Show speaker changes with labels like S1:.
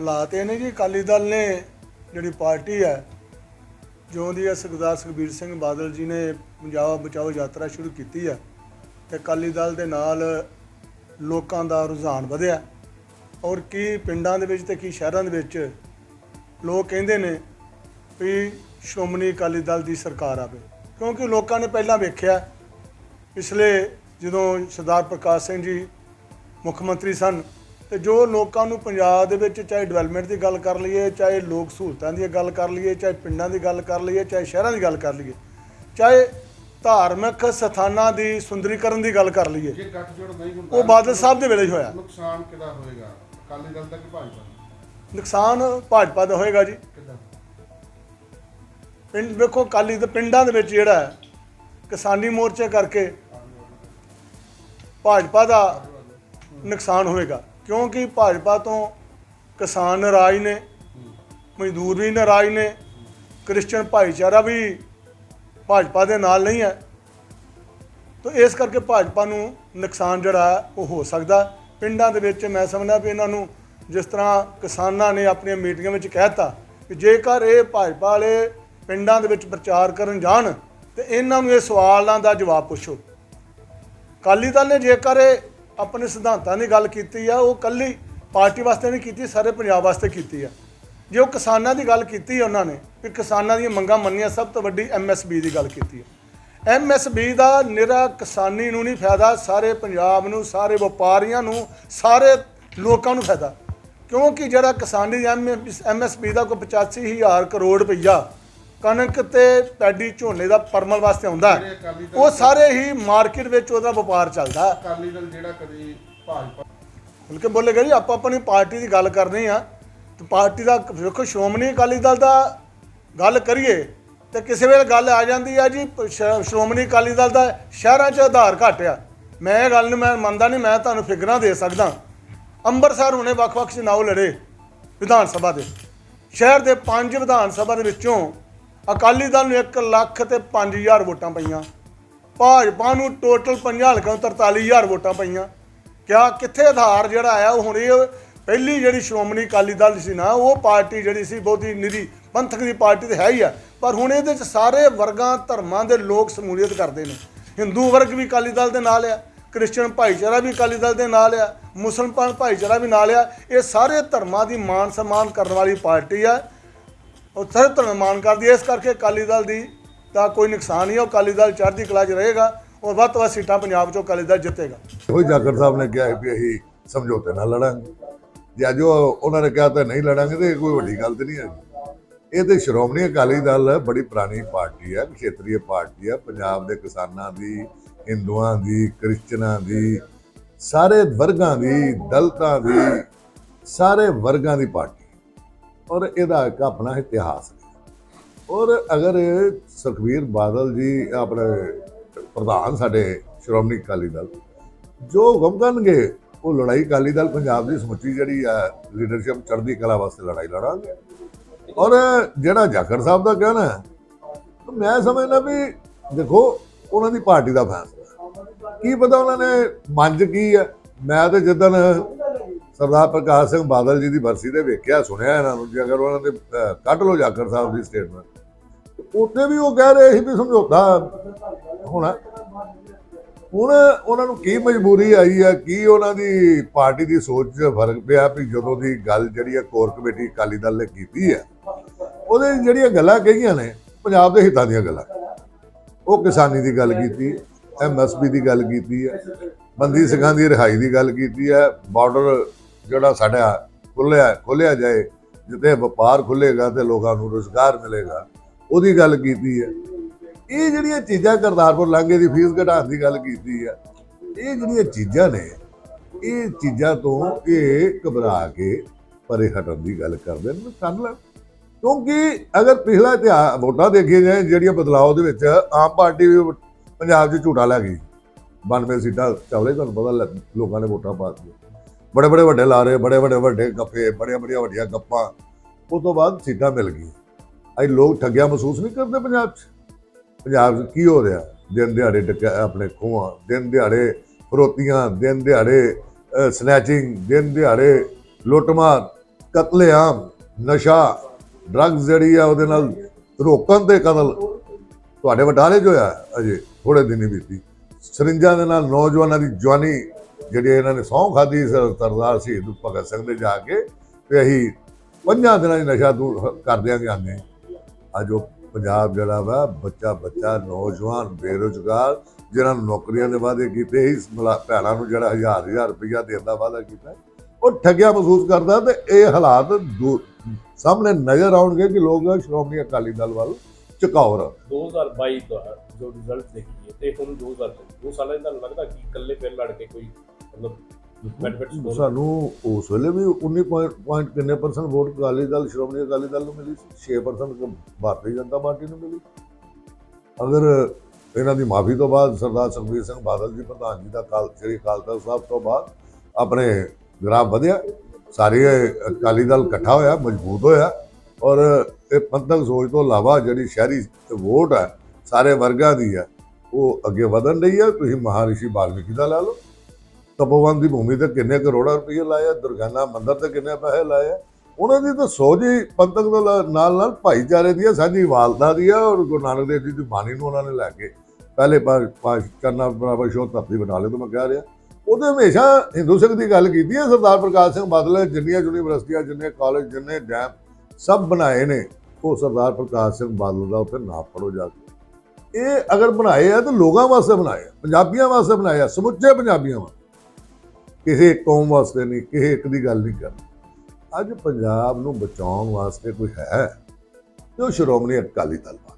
S1: ਹਾਲਾਤ ਇਹ ਨੇ ਜੀ ਅਕਾਲੀ ਦਲ ਨੇ ਜਿਹੜੀ ਪਾਰਟੀ ਹੈ, ਜਿਉਂ ਦੀ ਸਰਦਾਰ ਸੁਖਬੀਰ ਸਿੰਘ ਬਾਦਲ ਜੀ ਨੇ ਪੰਜਾਬ ਬਚਾਓ ਯਾਤਰਾ ਸ਼ੁਰੂ ਕੀਤੀ ਹੈ, ਤੇ ਅਕਾਲੀ ਦਲ ਦੇ ਨਾਲ ਲੋਕਾਂ ਦਾ ਰੁਝਾਨ ਵਧਿਆ। ਔਰ ਕੀ ਪਿੰਡਾਂ ਦੇ ਵਿੱਚ ਤੇ ਕੀ ਸ਼ਹਿਰਾਂ ਦੇ ਵਿੱਚ ਲੋਕ ਕਹਿੰਦੇ ਨੇ ਵੀ ਸ਼੍ਰੋਮਣੀ ਅਕਾਲੀ ਦਲ ਦੀ ਸਰਕਾਰ ਆਵੇ, ਕਿਉਂਕਿ ਲੋਕਾਂ ਨੇ ਪਹਿਲਾਂ ਵੇਖਿਆ, ਪਿਛਲੇ ਜਦੋਂ ਸਰਦਾਰ ਪ੍ਰਕਾਸ਼ ਸਿੰਘ ਜੀ ਮੁੱਖ ਮੰਤਰੀ ਸਨ ਤੇ ਜੋ ਲੋਕਾਂ ਨੂੰ ਪੰਜਾਬ ਦੇ ਵਿੱਚ ਚਾਹੇ ਡਿਵੈਲਪਮੈਂਟ ਦੀ ਗੱਲ ਕਰ ਲਈਏ ਚਾਹੇ ਲੋਕ ਸਹੂਲਤਾਂ ਦੀ ਗੱਲ ਕਰ ਲਈਏ ਚਾਹੇ ਪਿੰਡਾਂ ਦੀ ਗੱਲ ਕਰ ਲਈਏ ਚਾਹੇ ਸ਼ਹਿਰਾਂ ਦੀ ਗੱਲ ਕਰ ਲਈਏ ਚਾਹੇ ਧਾਰਮਿਕ ਸਥਾਨਾਂ ਦੀ ਸੁੰਦਰੀਕਰਨ ਦੀ ਗੱਲ ਕਰ ਲਈਏ
S2: ਜੇ ਗੱਠਜੋੜ ਨਹੀਂ ਹੁੰਦਾ
S1: ਉਹ ਬਾਦਲ ਸਾਹਿਬ ਦੇ ਵੇਲੇ ਹੀ ਹੋਇਆ।
S2: ਨੁਕਸਾਨ ਕਿਹਦਾ ਹੋਏਗਾ? ਅਕਾਲੀ ਦਲ ਦਾ ਕਿ ਭਾਜਪਾ ਦਾ?
S1: ਨੁਕਸਾਨ ਭਾਜਪਾ ਦਾ ਹੋਏਗਾ ਜੀ। ਪਿੰਡ ਵੇਖੋ ਕਾਲੀ ਦੇ ਪਿੰਡਾਂ ਦੇ ਵਿੱਚ ਜਿਹੜਾ ਕਿਸਾਨੀ ਮੋਰਚੇ ਕਰਕੇ ਭਾਜਪਾ ਦਾ ਨੁਕਸਾਨ ਹੋਏਗਾ। ਕਿਉਂਕਿ ਭਾਜਪਾ ਤੋਂ ਕਿਸਾਨ ਨਾਰਾਜ਼ ਨੇ, ਮਜ਼ਦੂਰ ਵੀ ਨਾਰਾਜ਼ ਨੇ ਕ੍ਰਿਸਚੀਅਨ ਭਾਈਚਾਰਾ ਵੀ ਭਾਜਪਾ ਦੇ ਨਾਲ ਨਹੀਂ ਹੈ। ਤਾਂ ਇਸ ਕਰਕੇ ਭਾਜਪਾ ਨੂੰ ਨੁਕਸਾਨ ਜਿਹੜਾ ਹੈ ਉਹ ਹੋ ਸਕਦਾ। ਪਿੰਡਾਂ ਦੇ ਵਿੱਚ ਮੈਂ ਸਮਝਦਾ ਵੀ ਇਹਨਾਂ ਨੂੰ ਜਿਸ ਤਰ੍ਹਾਂ ਕਿਸਾਨਾਂ ਨੇ ਆਪਣੀਆਂ ਮੀਟਿੰਗਾਂ ਵਿੱਚ ਕਹਿਤਾ ਕਿ ਜੇਕਰ ਇਹ ਭਾਜਪਾ ਵਾਲੇ ਪਿੰਡਾਂ ਦੇ ਵਿੱਚ ਪ੍ਰਚਾਰ ਕਰਨ ਜਾਣ ਤੇ ਇਹਨਾਂ ਨੂੰ ਇਹ ਸਵਾਲਾਂ ਦਾ ਜਵਾਬ ਪੁੱਛੋ। ਅਕਾਲੀ ਦਲ ਨੇ ਜੇਕਰ ਇਹ ਆਪਣੇ ਸਿਧਾਂਤਾਂ ਦੀ ਗੱਲ ਕੀਤੀ ਆ, ਉਹ ਕੱਲੀ ਪਾਰਟੀ ਵਾਸਤੇ ਨਹੀਂ ਕੀਤੀ, ਸਾਰੇ ਪੰਜਾਬ ਵਾਸਤੇ ਕੀਤੀ ਆ। ਜੇ ਉਹ ਕਿਸਾਨਾਂ ਦੀ ਗੱਲ ਕੀਤੀ ਉਹਨਾਂ ਨੇ, ਵੀ ਕਿਸਾਨਾਂ ਦੀਆਂ ਮੰਗਾਂ ਮੰਨੀਆਂ, ਸਭ ਤੋਂ ਵੱਡੀ ਐਮਐਸਬੀ ਦੀ ਗੱਲ ਕੀਤੀ ਆ। ਐਮਐਸਬੀ ਦਾ ਨਿਰਾ ਕਿਸਾਨੀ ਨੂੰ ਨਹੀਂ ਫਾਇਦਾ, ਸਾਰੇ ਪੰਜਾਬ ਨੂੰ, ਸਾਰੇ ਵਪਾਰੀਆਂ ਨੂੰ, ਸਾਰੇ ਲੋਕਾਂ ਨੂੰ ਫਾਇਦਾ। ਕਿਉਂਕਿ ਜਿਹੜਾ ਕਿਸਾਨੀ ਐਮਐਸਪੀ ਦਾ ਕੋਈ 85000 ਕਰੋੜ ਰੁਪਈਆ ਕਣਕ ਤੇ ਪੈਡੀ ਝੋਨੇ ਦਾ ਪਰਮਲ ਵਾਸਤੇ ਆਉਂਦਾ ਹੈ। ਉਹ ਸਾਰੇ ਹੀ ਮਾਰਕੀਟ ਵਿੱਚ ਉਹਦਾ ਵਪਾਰ ਚੱਲਦਾ ਹੈ।
S2: ਅਕਾਲੀ ਦਲ ਜਿਹੜਾ ਕਦੀ ਭਾਜਪਾ
S1: ਬਲਕਿ ਬੋਲੇਗਾ ਜੀ ਆਪਾਂ ਆਪਣੀ ਪਾਰਟੀ ਦੀ ਗੱਲ ਕਰਨੀ ਆ ਤੇ ਪਾਰਟੀ ਦਾ ਵੇਖੋ ਸ਼੍ਰੋਮਣੀ ਅਕਾਲੀ ਦਲ ਦਾ ਗੱਲ ਕਰੀਏ ਤੇ ਕਿਸੇ ਵੇਲੇ ਗੱਲ ਆ ਜਾਂਦੀ ਆ ਜੀ ਪ- ਸ਼- ਸ਼੍ਰੋਮਣੀ ਅਕਾਲੀ ਦਲ ਦਾ ਸ਼ਹਿਰਾਂ 'ਚ ਆਧਾਰ ਘੱਟ ਆ ਮੈਂ ਇਹ ਗੱਲ ਨੂੰ ਮੈਂ ਮੰਨਦਾ ਨਹੀਂ ਮੈਂ ਤੁਹਾਨੂੰ ਫਿਗਰਾਂ ਦੇ ਸਕਦਾ ਅੰਮ੍ਰਿਤਸਰ ਹੁਣੇ ਵੱਖ-ਵੱਖ ਚੁਣਾਵ ਲੜੇ ਵਿਧਾਨ ਸਭਾ ਦੇ ਸ਼ਹਿਰ ਦੇ ਪੰਜ ਵਿਧਾਨ ਸਭਾ ਦੇ ਵਿੱਚੋਂ ਅਕਾਲੀ ਦਲ ਨੂੰ 1 ਲੱਖ ਤੇ 5000 ਵੋਟਾਂ ਪਈਆਂ। ਭਾਜਪਾ ਨੂੰ ਟੋਟਲ 50 ਹਲਕਿਆਂ ਤੋਂ 43000 ਵੋਟਾਂ ਪਈਆਂ। ਕਿਆ ਕਿੱਥੇ ਆਧਾਰ ਜਿਹੜਾ ਆਇਆ, ਉਹ ਹੁਣ ਇਹ ਪਹਿਲੀ ਜਿਹੜੀ ਸ਼੍ਰੋਮਣੀ ਅਕਾਲੀ ਦਲ ਸੀ ਨਾ, ਉਹ ਪਾਰਟੀ ਜਿਹੜੀ ਸੀ ਬਹੁਤੀ ਨਿਰੀ ਪੰਥਕ ਦੀ ਪਾਰਟੀ ਤੇ ਹੈ ਹੀ ਆ। ਪਰ ਹੁਣ ਇਹਦੇ ਚ ਸਾਰੇ ਵਰਗਾਂ, ਧਰਮਾਂ ਦੇ ਲੋਕ ਸਮੂਲੀਅਤ ਕਰਦੇ ਨੇ। ਹਿੰਦੂ ਵਰਗ ਵੀ ਅਕਾਲੀ ਦਲ ਦੇ ਨਾਲ ਆ ਕ੍ਰਿਸਚੀਅਨ ਭਾਈਚਾਰਾ ਵੀ ਅਕਾਲੀ ਦਲ ਦੇ ਨਾਲ ਆ, ਮੁਸਲਮਾਨ ਭਾਈਚਾਰਾ ਵੀ ਨਾਲ ਆ। ਇਹ ਸਾਰੇ ਧਰਮਾਂ ਦੀ ਮਾਨ ਸਨਮਾਨ ਕਰਨ ਵਾਲੀ ਪਾਰਟੀ ਆ। ਉਹ ਸਾਰੇ ਧਰਮ ਮਾਨ ਕਰਦੀ ਹੈ, ਇਸ ਕਰਕੇ ਅਕਾਲੀ ਦਲ ਦੀ ਦਾ ਕੋਈ ਨੁਕਸਾਨ ਨਹੀਂ ਹੈ, ਉਹ ਅਕਾਲੀ ਦਲ ਚੜ੍ਹਦੀ ਕਲਾ 'ਚ ਰਹੇਗਾ ਔਰ ਵੱਧ ਤੋਂ ਵੱਧ ਸੀਟਾਂ ਪੰਜਾਬ 'ਚੋਂ ਅਕਾਲੀ ਦਲ ਜਿੱਤੇਗਾ।
S3: ਉਹੀ ਜਾਖੜ ਸਾਹਿਬ ਨੇ ਕਿਹਾ ਸੀ ਵੀ ਅਸੀਂ ਸਮਝੌਤੇ ਨਾਲ ਲੜਾਂਗੇ। ਜੇ ਅੱਜ ਉਹਨਾਂ ਨੇ ਕਿਹਾ ਤਾਂ ਨਹੀਂ ਲੜਾਂਗੇ, ਤੇ ਇਹ ਕੋਈ ਵੱਡੀ ਗੱਲ ਤੇ ਨਹੀਂ ਹੈਗੀ ਇਹ ਤੇ ਸ਼੍ਰੋਮਣੀ ਅਕਾਲੀ ਦਲ ਬੜੀ ਪੁਰਾਣੀ ਪਾਰਟੀ ਹੈ, ਖੇਤਰੀ ਪਾਰਟੀ ਹੈ, ਪੰਜਾਬ ਦੇ ਕਿਸਾਨਾਂ ਦੀ, ਹਿੰਦੂਆਂ ਦੀ, ਕ੍ਰਿਸਚਨਾਂ ਦੀ, ਸਾਰੇ ਵਰਗਾਂ ਦੀ, ਦਲਤਾਂ ਦੀ, ਸਾਰੇ ਵਰਗਾਂ ਦੀ ਪਾਰਟੀ ਔਰ ਇਹਦਾ ਇੱਕ ਆਪਣਾ ਇਤਿਹਾਸ ਹੈ ਔਰ ਅਗਰ ਸੁਖਬੀਰ ਬਾਦਲ ਜੀ ਆਪਣੇ ਪ੍ਰਧਾਨ ਸਾਡੇ ਸ਼੍ਰੋਮਣੀ ਅਕਾਲੀ ਦਲ, ਜੋ ਹੁਕਮ ਕਰਨਗੇ, ਉਹ ਲੜਾਈ ਅਕਾਲੀ ਦਲ ਪੰਜਾਬ ਦੀ ਸਮੁੱਚੀ ਜਿਹੜੀ ਆ ਲੀਡਰਸ਼ਿਪ ਚੜ੍ਹਦੀ ਕਲਾ ਵਾਸਤੇ ਲੜਾਈ ਲੜਾਂਗੇ। ਔਰ ਜਿਹੜਾ ਜਾਖੜ ਸਾਹਿਬ ਦਾ ਕਹਿਣਾ ਮੈਂ ਸਮਝਦਾ ਵੀ ਦੇਖੋ, ਉਹਨਾਂ ਦੀ ਪਾਰਟੀ ਦਾ ਫੈਸਲਾ। ਕੀ ਪਤਾ ਉਹਨਾਂ ਨੇ ਮੰਜ ਕੀ ਹੈ? ਮੈਂ ਤਾਂ ਜਿੱਦਣ ਸਰਦਾਰ ਪ੍ਰਕਾਸ਼ ਸਿੰਘ ਬਾਦਲ ਜੀ ਦੀ ਬਰਸੀ ਤੇ ਵੇਖਿਆ, ਸੁਣਿਆ ਇਹਨਾਂ ਨੂੰ, ਜੇ ਅਗਰ ਉਹਨਾਂ ਦੇ ਕੱਢ ਲਓ ਜਾਖੜ ਸਾਹਿਬ ਦੀ ਸਟੇਟਮੈਂਟ ਉੱਥੇ ਵੀ ਉਹ ਕਹਿ ਰਹੇ ਸੀ ਵੀ ਸਮਝੌਤਾ ਹੋਣਾ। ਹੁਣ ਉਹਨਾਂ ਨੂੰ ਕੀ ਮਜਬੂਰੀ ਆਈ ਆ, ਕੀ ਉਹਨਾਂ ਦੀ ਪਾਰਟੀ ਦੀ ਸੋਚ 'ਚ ਫ਼ਰਕ ਪਿਆ ਵੀ ਜਦੋਂ ਦੀ ਗੱਲ ਜਿਹੜੀ ਆ ਕੋਰ ਕਮੇਟੀ ਅਕਾਲੀ ਦਲ ਨੇ ਕੀਤੀ ਹੈ ਉਹਦੇ ਜਿਹੜੀਆਂ ਗੱਲਾਂ ਕਹੀਆਂ ਨੇ, ਪੰਜਾਬ ਦੇ ਹਿੱਤਾਂ ਦੀਆਂ ਗੱਲਾਂ। ਉਹ ਕਿਸਾਨੀ ਦੀ ਗੱਲ ਕੀਤੀ ਐਮਐਸਪੀ ਦੀ ਗੱਲ ਕੀਤੀ ਹੈ ਬੰਦੀ ਸਿੰਘਾਂ ਦੀ ਰਿਹਾਈ ਦੀ ਗੱਲ ਕੀਤੀ ਹੈ ਬਾਰਡਰ ਜਿਹੜਾ ਸਾਡਾ ਖੁੱਲਿਆ, ਖੋਲਿਆ ਜਾਏ, ਜਿੱਥੇ ਵਪਾਰ ਖੁੱਲੇਗਾ ਤੇ ਲੋਕਾਂ ਨੂੰ ਰੋਜ਼ਗਾਰ ਮਿਲੇਗਾ, ਉਹਦੀ ਗੱਲ ਕੀਤੀ ਹੈ। ਇਹ ਜਿਹੜੀਆਂ ਚੀਜ਼ਾਂ ਕਰਤਾਰਪੁਰ ਲਾਂਘੇ ਦੀ ਫੀਸ ਘਟਾਉਣ ਦੀ ਗੱਲ ਕੀਤੀ ਹੈ, ਇਹ ਜਿਹੜੀਆਂ ਚੀਜ਼ਾਂ ਨੇ, ਇਹ ਚੀਜ਼ਾਂ ਤੋਂ ਇਹ ਘਬਰਾ ਕੇ ਪਰੇ ਹਟਣ ਦੀ ਗੱਲ ਕਰਦੇ ਨੇ। ਕਰ ਲੈ ਕਿਉਂਕਿ ਅਗਰ ਪਿਛਲਾ ਇਤਿਹਾਸ, ਵੋਟਾਂ ਦੇਖੀਆਂ ਜਾਏ ਜਿਹੜੀਆਂ ਬਦਲਾਅ ਦੇ ਵਿੱਚ ਆਮ ਪਾਰਟੀ ਵੀ ਪੰਜਾਬ 'ਚ ਝੂਟਾ ਲੈ ਗਈ। 92 ਸੀਟਾਂ ਚਾਵਲੇ ਤੁਹਾਨੂੰ ਪਤਾ ਲੱਗ- ਲੋਕਾਂ ਨੇ ਵੋਟਾਂ ਪਾ ਦਿੱਤੀਆਂ। ਬੜੇ ਬੜੇ ਵੱਡੇ ਲਾਰੇ ਬੜੇ ਬੜੇ ਵੱਡੇ ਗੱਫੇ ਬੜੀਆਂ ਬੜੀਆਂ ਵੱਡੀਆਂ ਗੱਪਾਂ। ਉਸ ਤੋਂ ਬਾਅਦ ਸੀਟਾਂ ਮਿਲ ਗਈਆਂ। ਅੱਜ ਲੋਕ ਠੱਗਿਆ ਮਹਿਸੂਸ ਨਹੀਂ ਕਰਦੇ ਪੰਜਾਬ 'ਚ। ਪੰਜਾਬ 'ਚ ਕੀ ਹੋ ਰਿਹਾ? ਦਿਨ ਦਿਹਾੜੇ ਡਕੈ ਆਪਣੇ ਖੋਹਾਂ, ਦਿਨ ਦਿਹਾੜੇ ਫਰੋਤੀਆਂ ਦਿਨ ਦਿਹਾੜੇ ਸਨੈਚਿੰਗ ਦਿਨ ਦਿਹਾੜੇ ਲੁੱਟਮਾਰ, ਕਤਲੇਆਮ, ਨਸ਼ਾ ਡਰੱਗਸ ਜਿਹੜੀ ਆ ਉਹਦੇ ਨਾਲ ਰੋਕਣ ਤੇ ਕਤਲ। ਤੁਹਾਡੇ ਵਟਾਰੇ 'ਚ ਹੋਇਆ ਅਜੇ ਥੋੜੇ ਦਿਨ ਹੀ ਬੀਤੀ। ਸਰਿੰਜਾਂ ਦੇ ਨਾਲ ਨੌਜਵਾਨਾਂ ਦੀ ਜਵਾਨੀ ਜਿਹੜੀ ਇਹਨਾਂ ਨੇ ਸਹੁੰ ਖਾਦੀ ਸਰਦਾਰ ਸ਼ਹੀਦ ਭਗਤ ਸਿੰਘ ਦੇ ਜਾ ਕੇ ਤੇ ਅਸੀਂ ਪੰਜਾਂ ਦਿਨਾਂ 'ਚ ਨਸ਼ਾ ਦੂਰ ਕਰ ਦਿਆਂਗੇ ਆਨੇ ਅੱਜ ਉਹ ਪੰਜਾਬ ਜਿਹੜਾ ਵਾ ਬੱਚਾ ਬੱਚਾ ਨੌਜਵਾਨ, ਬੇਰੁਜ਼ਗਾਰ, ਜਿਨ੍ਹਾਂ ਨੂੰ ਨੌਕਰੀਆਂ ਦੇ ਵਾਅਦੇ ਕੀਤੇ ਇਸ ਭੈਣਾਂ ਨੂੰ ਜਿਹੜਾ ਹਜ਼ਾਰ ਹਜ਼ਾਰ ਰੁਪਈਆ ਦੇਣ ਦਾ ਵਾਅਦਾ ਕੀਤਾ। ਉਹ ਠੱਗਿਆ ਮਹਿਸੂਸ ਕਰਦਾ ਤੇ ਇਹ ਹਾਲਾਤ ਸਾਹਮਣੇ ਨਜ਼ਰ ਆਉਣਗੇ ਕਿ ਲੋਕ ਸ਼੍ਰੋਮਣੀ ਅਕਾਲੀ ਦਲ ਵੱਲ ਝੁਕਾਓ ਰੱਖ
S4: 2022 ਦਾ ਜੋ ਰਿਜ਼ਲਟ ਦੇਖੀਏ ਤੇ ਹੁਣ 2023 ਦੋ ਸਾਲਾਂ ਦਾ ਲੱਗਦਾ ਕਿ ਇਕੱਲੇ ਫਿਰ ਲੜ ਕੇ ਕੋਈ ਮਤਲਬ
S3: ਸਾਨੂੰ ਉਸ ਵੇਲੇ ਵੀ 19 ਪੁਆਇੰਟ ਕਿੰਨੇ ਪਰਸੈਂਟ ਵੋਟ ਅਕਾਲੀ ਦਲ ਸ਼੍ਰੋਮਣੀ ਅਕਾਲੀ ਦਲ ਨੂੰ ਮਿਲੀ ਸੀ 6% ਭਾਰਤੀ ਜਨਤਾ ਪਾਰਟੀ ਨੂੰ ਮਿਲੀ। ਅਗਰ ਇਹਨਾਂ ਦੀ ਮਾਫੀ ਤੋਂ ਬਾਅਦ ਸਰਦਾਰ ਸੁਖਬੀਰ ਸਿੰਘ ਬਾਦਲ ਜੀ ਪ੍ਰਧਾਨ ਜੀ ਦਾ ਕਾਲ ਸ੍ਰੀ ਅਕਾਲ ਤਖਤ ਸਾਹਿਬ ਤੋਂ ਬਾਅਦ ਆਪਣੇ ਗ੍ਰਾਫ ਵਧਿਆ ਸਾਰੇ ਅਕਾਲੀ ਦਲ ਇਕੱਠਾ ਹੋਇਆ ਮਜ਼ਬੂਤ ਹੋਇਆ ਔਰ ਇਹ ਪੰਥਕ ਸੋਚ ਤੋਂ ਇਲਾਵਾ ਜਿਹੜੀ ਸ਼ਹਿਰੀ ਵੋਟ ਹੈ ਸਾਰੇ ਵਰਗਾਂ ਦੀ ਹੈ ਉਹ ਅੱਗੇ ਵਧਣ ਰਹੀ ਹੈ। ਤੁਸੀਂ ਮਹਾਰਿਸ਼ੀ ਵਾਲਮੀਕੀ ਦਾ ਲਾ ਲਓ। ਤਪੋਵਨ ਦੀ ਭੂਮੀ ਤੇ ਕਿੰਨੇ ਕਰੋੜਾਂ ਰੁਪਏ ਲਾਏ ਆ ਦੁਰਗਾਨਾ ਮੰਦਰ ਤੇ ਕਿੰਨੇ ਪੈਸੇ ਲਾਏ ਆ। ਉਹਨਾਂ ਦੀ ਤਾਂ ਸੋਚ ਹੀ ਪੰਥਕ ਦੇ ਨਾਲ ਨਾਲ ਭਾਈਚਾਰੇ ਦੀ ਆ ਸਾਂਝੀ ਵਾਲਦਾ ਦੀ ਆ, ਔਰ ਗੁਰੂ ਨਾਨਕ ਦੇਵ ਜੀ ਦੀ ਬਾਣੀ ਨੂੰ ਉਹਨਾਂ ਨੇ ਲੈ ਕੇ ਪਹਿਲੇ ਪਾਸ਼ ਕਰਨਾ ਬਰਾਬਰ ਸ਼ੋਅ ਧਰਤੀ ਬਣਾ ਲਿਆ ਤਾਂ ਮੈਂ ਕਹਿ ਰਿਹਾ। ਉਹਦੇ ਹਮੇਸ਼ਾ ਹਿੰਦੂ ਸਿੱਖ ਦੀ ਗੱਲ ਕੀਤੀ ਹੈ ਸਰਦਾਰ ਪ੍ਰਕਾਸ਼ ਸਿੰਘ ਬਾਦਲ ਨੇ ਜਿੰਨੀਆਂ ਯੂਨੀਵਰਸਿਟੀਆਂ, ਜਿੰਨੇ ਕਾਲਜ, ਜਿੰਨੇ ਡੈਮ ਸਭ ਬਣਾਏ ਨੇ, ਉਹ ਸਰਦਾਰ ਪ੍ਰਕਾਸ਼ ਸਿੰਘ ਬਾਦਲ ਦਾ ਉੱਥੇ ਨਾ ਪੜੋ ਜਾ ਕੇ। ਇਹ ਅਗਰ ਬਣਾਏ ਆ, ਤਾਂ ਲੋਕਾਂ ਵਾਸਤੇ ਬਣਾਏ ਆ, ਪੰਜਾਬੀਆਂ ਵਾਸਤੇ ਬਣਾਏ ਆ, ਸਮੁੱਚੇ ਪੰਜਾਬੀਆਂ ਵਾਸਤੇ। ਕਿਸੇ ਕੌਮ ਵਾਸਤੇ ਨਹੀਂ, ਕਿਸੇ ਇੱਕ ਦੀ ਗੱਲ ਨਹੀਂ ਕਰਨੀ। ਅੱਜ ਪੰਜਾਬ ਨੂੰ ਬਚਾਉਣ ਵਾਸਤੇ ਕੋਈ ਹੈ? ਤੇ ਉਹ ਸ਼੍ਰੋਮਣੀ ਅਕਾਲੀ ਦਲ ਵਾ